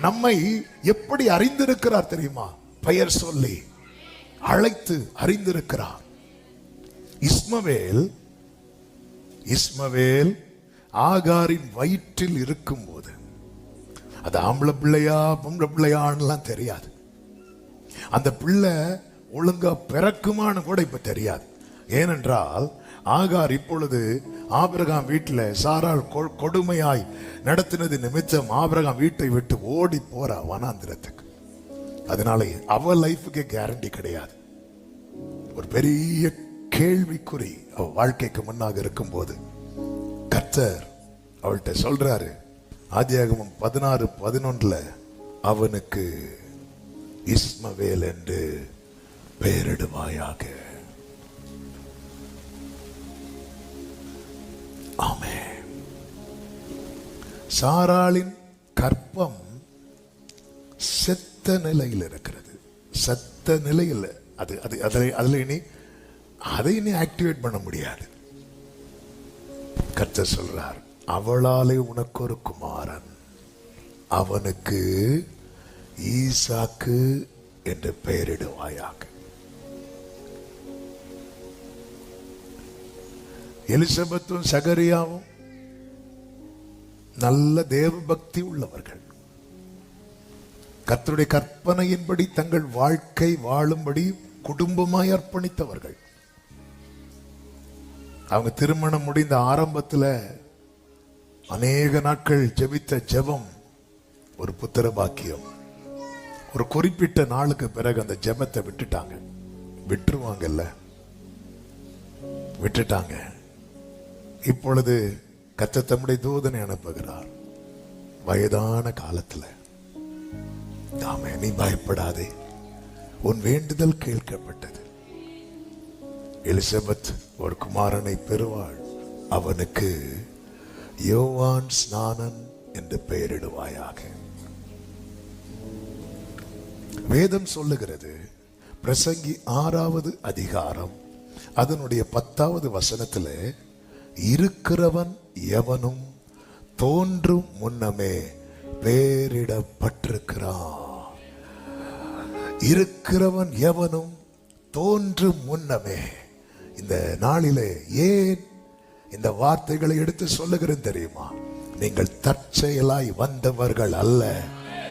நம்மை எப்படி அறிந்திருக்கிறார் தெரியுமா? பெயர் சொல்லி அழைத்து அறிந்திருக்கிறார். இஸ்மவேல் இஸ்மவேல் ஆகாரின் வயிற்றில் இருக்கும்போது அது ஆம்பளை பிள்ளையா பொம்பளை பிள்ளையான்லாம் தெரியாது. அந்த பிள்ளை ஒழுங்கா பிறக்குமான்னு கூட இப்ப தெரியாது. ஏனென்றால் ஆகார் இப்பொழுது ஆபிரகாம் வீட்டில் சாரால் கொ- கொடுமையாய் நடத்தினது நிமித்தம் ஆபிரகாம் வீட்டை விட்டு ஓடி போறா வனாந்திரத்துக்கு. அதனால அவ லைஃபுக்கு கேரண்டி கிடையாது. ஒரு பெரிய கேள்விக்குறி அவ வாழ்க்கைக்கு முன்னாக இருக்கும்போது கர்த்தர் அவள்கிட்ட சொல்றாரு ஆதியாகமும் பதினாறு பதினொன்றுல அவனுக்கு இஸ்மவேல் என்று பெயரிடுவாயாக. சாராளின் கற்பம் செத்த நிலையில் இருக்கிறது. செத்த நிலையில் அது அது அதில் அதில் இனி அதை இனி ஆக்டிவேட் பண்ண முடியாது. கர்த்தர் சொல்றார் அவளாலே உனக்கு ஒரு குமாரன். அவனுக்கு ஈசாக்கு என்று பெயரிடுவாயாக. எலிசபெத்தும் சகரியாவும் நல்ல தேவபக்தி உள்ளவர்கள். கத்தருடைய கற்பனையின்படி தங்கள் வாழ்க்கை வாழும்படி குடும்பமாய் அர்ப்பணித்தவர்கள். அவங்க திருமணம் முடிந்த ஆரம்பத்துல அநேக நாட்கள் ஜெபித்த ஜெபம் ஒரு புத்திர பாக்கியம். ஒரு குறிப்பிட்ட நாளுக்கு பிறகு அந்த ஜெபத்தை விட்டுட்டாங்க. விட்டுருவாங்கல்ல? விட்டுட்டாங்க. இப்பொழுது கத்த தம்முடைய தூதனை அனுப்புகிறார். வயதான காலத்துல. நாம் நீ பயப்படாதே. உன் வேண்டுதல் கேட்கப்பட்டது. எலிசபெத் ஒரு குமாரனை பெறுவாள். அவனுக்கு யோவான் ஸ்நானன் என்று பெயரிடுவாயாக. வேதம் சொல்லுகிறது பிரசங்கி ஆறாவது அதிகாரம் அதனுடைய பத்தாவது வசனத்துல இருக்கிறவன் எவனும் தோன்றும் முன்னமே பெயரிடப்பட்டிருக்கிறான் இருக்கிறவன் எவனும் தோன்றும் முன்னமே. இந்த நாளிலே ஏன் இந்த வார்த்தைகளை எடுத்து சொல்லுகிறேன் தெரியுமா? நீங்கள் தற்செயலாய் வந்தவர்கள் அல்ல.